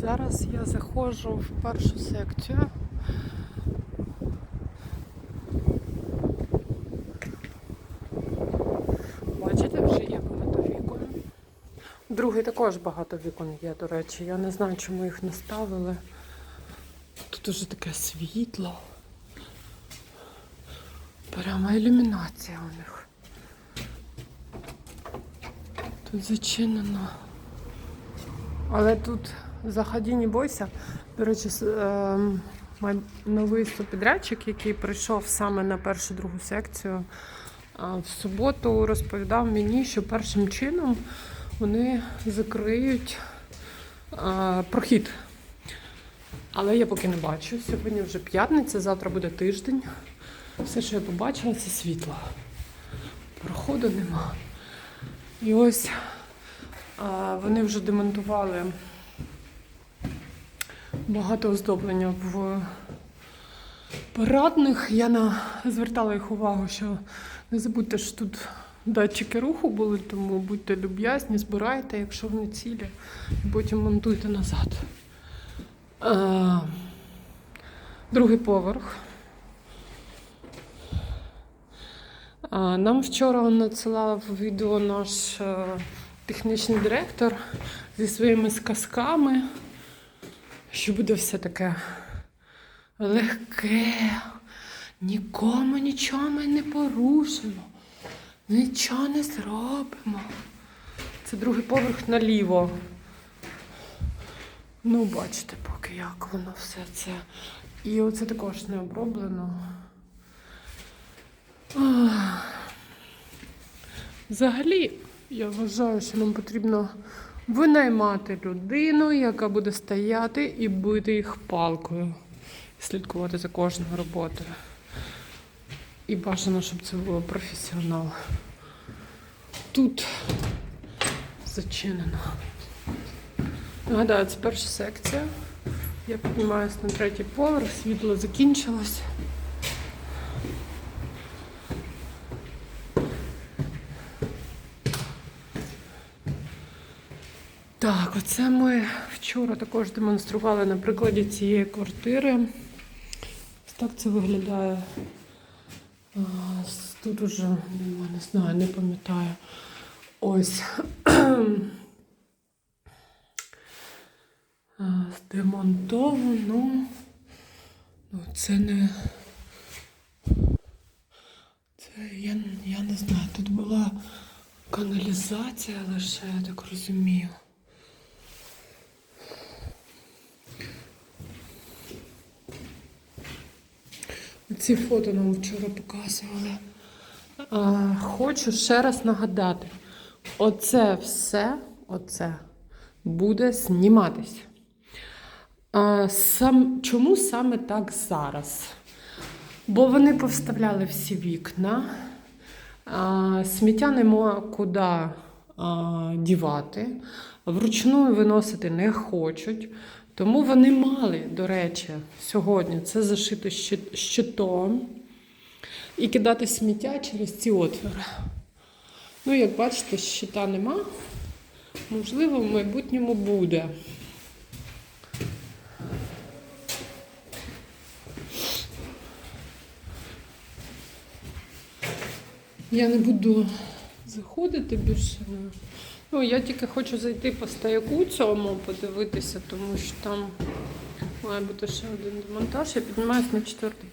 Зараз я заходжу в першу секцію. Бачите, вже є багато вікон. Другий також багато вікон є, до речі. Я не знаю, чому їх не ставили. Тут уже таке світло. Прямо ілюмінація у них. Тут зачинено. Але тут заходи, не бойся. До речі, новий субпідрядчик, який прийшов саме на першу другу секцію, в суботу розповідав мені, що першим чином вони закриють прохід. Але я поки не бачу. Сьогодні вже п'ятниця, завтра буде тиждень. Все, що я побачила, це світло. Проходу нема. І ось вони вже демонтували багато оздоблення в парадних. Я на... звертала їх увагу, що не забудьте, що тут датчики руху були, тому будьте люб'язні, збирайте, якщо вони цілі, і потім монтуйте назад. А, другий поверх. А, Нам вчора надсилав відео наш е, технічний директор зі своїми сказками, що буде все таке легке, нікому нічого ми не порушимо, нічого не зробимо. Це другий поверх наліво. Ну, бачите, поки як воно все це. І оце також не оброблено. Взагалі, я вважаю, що нам потрібно винаймати людину, яка буде стояти і бити їх палкою, слідкувати за кожною роботою. І бажано, щоб це було професіонал. Тут зачинено. Нагадаю, це перша секція. Я піднімаюся на третій поверх, світло закінчилось. Так, оце ми вчора також демонстрували на прикладі цієї квартири. Ось так це виглядає. Тут уже нема, не знаю, не пам'ятаю. Ось. Демонтовано. Ну, це не. Це я, я не знаю, тут була каналізація лише, я так розумію. Ці фото нам вчора показували. А, хочу ще раз нагадати: оце все, оце буде зніматись. А, сам, чому саме так зараз? Бо вони повставляли всі вікна, а, сміття нема куди а, дівати, вручну виносити не хочуть. Тому вони мали, до речі, сьогодні це зашити щит- щитом і кидати сміття через ці отвори. Ну, як бачите, щита нема. Можливо, в майбутньому буде. Я не буду заходити більше. Ну, я тільки хочу зайти по стояку цьому, подивитися, тому що там має бути ще один демонтаж. Я піднімаюся на четвертий.